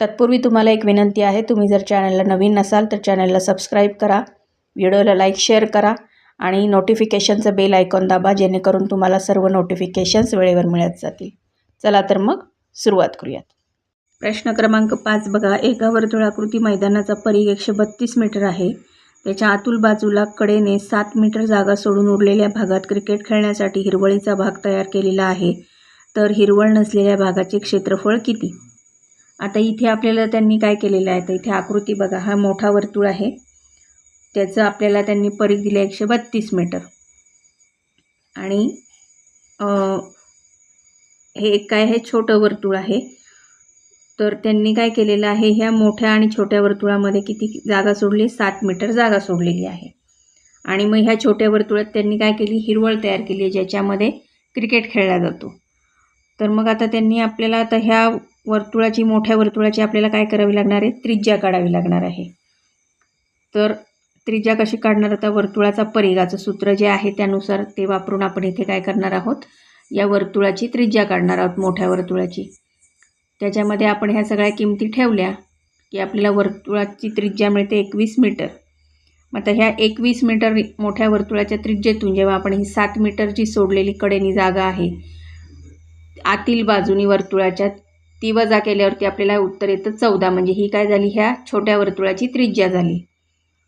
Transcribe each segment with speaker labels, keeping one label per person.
Speaker 1: तत्पूर्वी तुम्हाला एक विनंती आहे तुम्ही जर चॅनलला नवीन नसाल तर चॅनलला सबस्क्राईब करा व्हिडिओला लाईक शेअर करा आणि नोटिफिकेशनचं बेल आयकॉन दाबा जेणेकरून तुम्हाला सर्व नोटिफिकेशन्स वेळेवर मिळत जातील. चला तर मग सुरुवात करूयात. प्रश्न क्रमांक पाच बघा. एका वर्तुळाकृती मैदानाचा परिघ एकशे बत्तीस मीटर आहे. त्याच्या आतूल बाजूला कडेने सात मीटर जागा सोडून उरलेल्या भागात क्रिकेट खेळण्यासाठी हिरवळीचा भाग तयार केलेला आहे. तर हिरवळ नसलेल्या भागाचे क्षेत्रफळ किती? आता इथे आपल्याला त्यांनी काय केलेलं आहे? तर इथे आकृती बघा हा मोठा वर्तुळ आहे. त्याचं आपल्याला त्यांनी परीख दिलं एकशे बत्तीस मीटर. आणि हे एक काय हे छोटं वर्तुळ आहे. तर त्यांनी काय केलेलं आहे? ह्या मोठ्या आणि छोट्या वर्तुळामध्ये किती जागा सोडली? सात मीटर जागा सोडलेली आहे. आणि मग ह्या छोट्या वर्तुळात त्यांनी काय केली? हिरवळ तयार केली आहे ज्याच्यामध्ये क्रिकेट खेळला जातो. तर मग आता त्यांनी आपल्याला आता ह्या वर्तुळाची मोठ्या वर्तुळाची आपल्याला काय करावी लागणार आहे? त्रिज्या काढावी लागणार आहे. तर त्रिज्या कशी काढणार? आता वर्तुळाचा परिघाचं सूत्र जे आहे त्यानुसार ते वापरून आपण इथे काय करणार आहोत? या वर्तुळाची त्रिज्या काढणार आहोत मोठ्या वर्तुळाची. त्याच्यामध्ये आपण ह्या सगळ्या किमती ठेवल्या की आपल्याला वर्तुळाची त्रिज्या मिळते एकवीस मीटर. मग आता ह्या एकवीस मीटर मोठ्या वर्तुळाच्या त्रिज्येतून जेव्हा आपण ही सात मीटरची सोडलेली कडेनी जागा आहे आतील बाजूनी वर्तुळाच्या ती वजा केल्यावरती आपल्याला उत्तर येतं चौदा. म्हणजे ही काय झाली? ह्या छोट्या वर्तुळाची त्रिज्या झाली.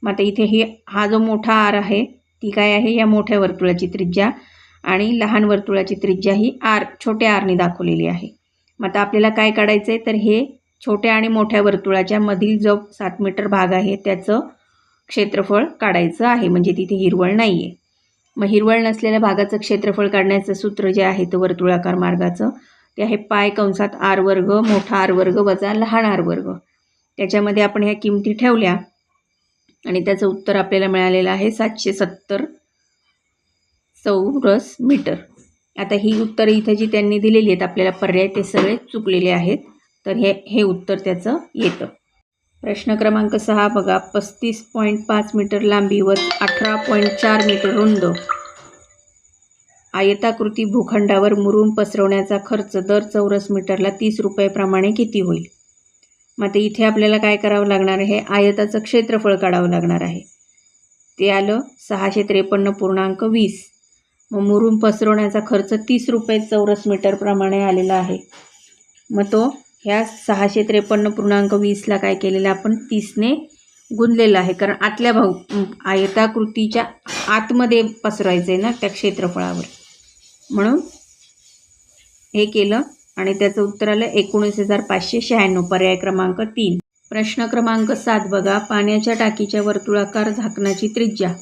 Speaker 1: मग आता इथे ही हा जो मोठा आर आहे ती काय आहे? या मोठ्या वर्तुळाची त्रिज्या. आणि लहान वर्तुळाची त्रिज्या ही आर छोट्या आरने दाखवलेली आहे. मग आता आपल्याला काय काढायचं आहे तर हे छोट्या आणि मोठ्या वर्तुळाच्या मधील जो सात मीटर भाग आहे त्याचं क्षेत्रफळ काढायचं आहे. म्हणजे तिथे हिरवळ नाही आहे मग हिरवळ नसलेल्या भागाचं क्षेत्रफळ काढण्याचं सूत्र जे आहे ते वर्तुळाकार मार्गाचं ते आहे पाय कंसात आर वर्ग मोठा आर वर्ग वजा लहान आर वर्ग. त्याच्यामध्ये आपण ह्या किमती ठेवल्या. आणि त्याचं उत्तर आपल्याला मिळालेलं आहे सातशे सत्तर चौरस मीटर. आता ही उत्तरं इथं जी त्यांनी दिलेली आहेत आपल्याला पर्याय ते सगळे चुकलेले आहेत. तर हे हे उत्तर त्याचं येतं. प्रश्न क्रमांक सहा बघा. पस्तीस पॉईंट पाच मीटर लांबी व अठरा पॉईंट चार मीटर रुंद. आयताकृती भूखंडावर मुरुम पसरवण्याचा खर्च दर चौरस मीटरला तीस रुपयेप्रमाणे किती होईल? मग ते इथे आपल्याला काय करावं लागणार आहे? आयताचं क्षेत्रफळ काढावं लागणार आहे. ते आलं सहाशे त्रेपन्न पूर्णांक वीस. मग मुरुम पसरवण्याचा खर्च तीस रुपये चौरस मीटरप्रमाणे आलेला आहे. मग तो ह्या सहाशे त्रेपन्न पूर्णांक वीसला काय केलेलं आपण तीसने गुंजलेलं आहे. कारण आतल्या भाऊ आयताकृतीच्या आतमध्ये पसरायचं आहे ना त्या क्षेत्रफळावर. म्हणून हे केलं आणि त्याचं उत्तर आलं एकोणीस हजार पाचशे शहाण्णव. पर्याय क्रमांक तीन. प्रश्न क्रमांक सात बघा. पाण्याच्या टाकीच्या वर्तुळाकार झाकणाची त्रिज्या.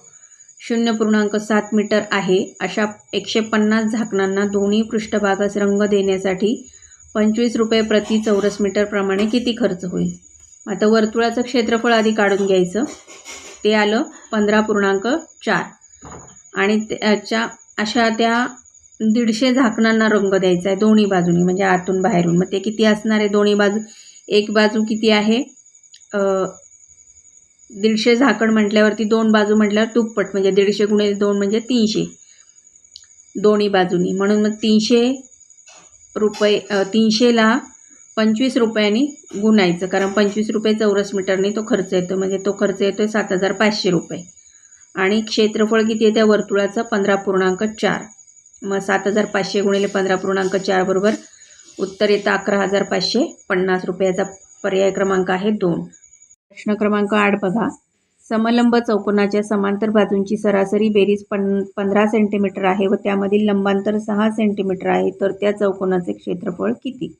Speaker 1: शून्य पूर्णांक सात मीटर आहे. अशा एकशे पन्नास झाकणांना दोन्ही पृष्ठभागास रंग देण्यासाठी पंचवीस रुपये प्रति चौरस मीटरप्रमाणे किती खर्च होईल? आता वर्तुळाचं क्षेत्रफळ आधी काढून घ्यायचं. ते आलं पंधरा पूर्णांक चार. आणि त्याच्या अशा त्या दीडशे झाकणांना रंग द्यायचा आहे दोन्ही बाजूनी म्हणजे आतून बाहेरून. मग ते किती असणार आहे दोन्ही बाजू? एक बाजू किती आहे? दीडशे झाकण म्हटल्यावरती दोन बाजू म्हटल्यावर दुप्पट म्हणजे दीडशे गुणे दोन म्हणजे तीनशे. दोन्ही बाजूनी. म्हणून मग तीनशे रुपये तीनशेला पंचवीस रुपयांनी गुणायचं कारण पंचवीस रुपये चौरस मीटरने तो खर्च येतो म्हणजे तो खर्च येतो आहे सात हजार पाचशे रुपये. आणि क्षेत्रफळ किती आहे त्या वर्तुळाचं? पंधरा पूर्णांक चार. मग सात हजार पाचशे गुणिले पंधरा पूर्णांक चार बरोबर उत्तर येतं अकरा हजार पाचशे पन्नास रुपयाचा पर्याय क्रमांक आहे दोन. प्रश्न क्रमांक आठ बघा. समलंब चौकोनाच्या समांतर बाजूंची सरासरी बेरीज पन पंधरा सेंटीमीटर आहे व त्यामधील लंबांतर सहा सेंटीमीटर आहे तर त्या चौकोनाचे क्षेत्रफळ किती?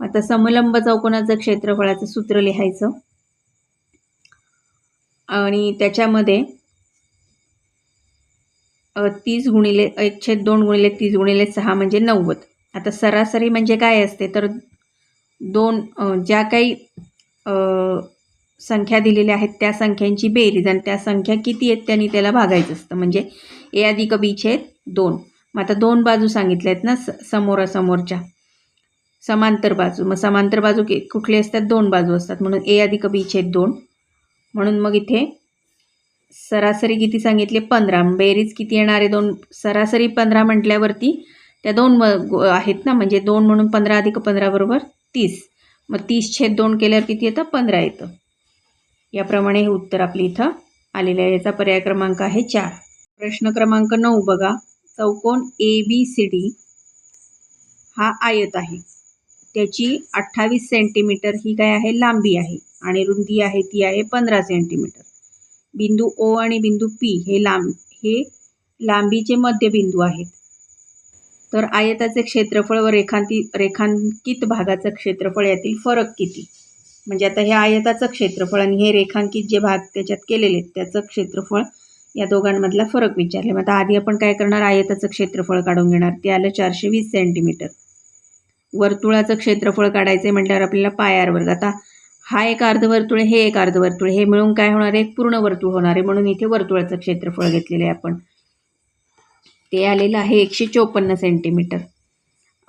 Speaker 1: आता समलंब चौकोनाचं क्षेत्रफळाचं सूत्र लिहायचं. आणि त्याच्यामध्ये तीस गुणिले एकशे दोन गुणिले तीस गुणिले सहा म्हणजे नव्वद. आता सरासरी म्हणजे काय असते? तर दोन ज्या काही संख्या दिलेल्या आहेत त्या संख्यांची बेरीज आणि त्या संख्या किती आहेत त्यांनी त्याला भागायचं असतं. म्हणजे ए अधिक बी दोन. मग आता दोन बाजू सांगितल्या आहेत ना स समोरासमोरच्या समांतर बाजू. मग समांतर बाजू कुठली असतात? दोन बाजू असतात. म्हणून ए अधिक बी दोन. म्हणून मग इथे सरासरी किती सांगितले? पंधरा. बेरीज किती येणार? आहे दोन. सरासरी पंधरा म्हटल्यावरती त्या दोन आहेत ना? म्हणजे दोन म्हणून पंधरा अधिक पंधरा बरोबर तीस. मग तीस छेद दोन केल्यावर किती येतं? पंधरा येतं. याप्रमाणे हे उत्तर आपली इथं आलेलं आहे. याचा पर्याय क्रमांक आहे चार. प्रश्न क्रमांक नऊ बघा. चौकोन ए बी सी डी हा आयत आहे. त्याची अठ्ठावीस सेंटीमीटर ही काय आहे? लांबी आहे. आणि रुंदी आहे ती आहे पंधरा सेंटीमीटर बिंदू ओ आणि बिंदू पी हे लांब हे लांबीचे मध्यबिंदू आहेत. तर आयताचे क्षेत्रफळ व रेखांती रेखांकित भागाचं क्षेत्रफळ यातील फरक किती? म्हणजे आता हे आयताचं क्षेत्रफळ आणि हे रेखांकित जे भाग त्याच्यात केलेले आहेत त्याचं क्षेत्रफळ या दोघांमधला फरक विचारले. मग आता आधी आपण काय करणार? आयताचं क्षेत्रफळ काढून घेणार. ते आलं चारशे वीस सेंटीमीटर. वर्तुळाचं क्षेत्रफळ काढायचं आहे म्हटल्यावर आपल्याला पायार वर्ग. आता हा एक अर्धवर्तुळ हे एक अर्धवर्तुळ हे मिळून काय होणार आहे? एक पूर्ण वर्तुळ होणार आहे. म्हणून इथे वर्तुळाचं क्षेत्रफळ घेतलेलं आहे आपण. ते आलेलं आहे एकशे चोपन्न सेंटीमीटर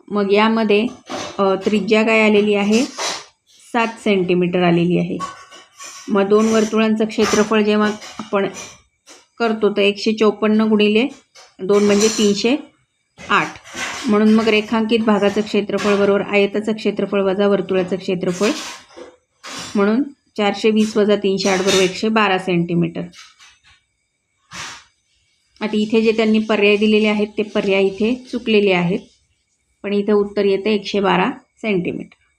Speaker 1: मग यामध्ये त्रिज्या काय आलेली आहे? सात सेंटीमीटर आलेली आहे. मग दोन वर्तुळांचं क्षेत्रफळ जेव्हा आपण करतो तर एकशे चोपन्न गुणिले दोन म्हणजे तीनशे आठ. म्हणून मग रेखांकित भागाचं क्षेत्रफळ बरोबर आयताचं क्षेत्रफळ वजा वर्तुळाचं क्षेत्रफळ म्हणून चारशे वीस वजा तीनशे आठ बरोबर एकशे बारा सेंटीमीटर आता इथे जे त्यांनी पर्याय दिलेले आहेत ते पर्याय इथे चुकलेले आहेत. पण इथे उत्तर येतं एकशे बारा सेंटीमीटर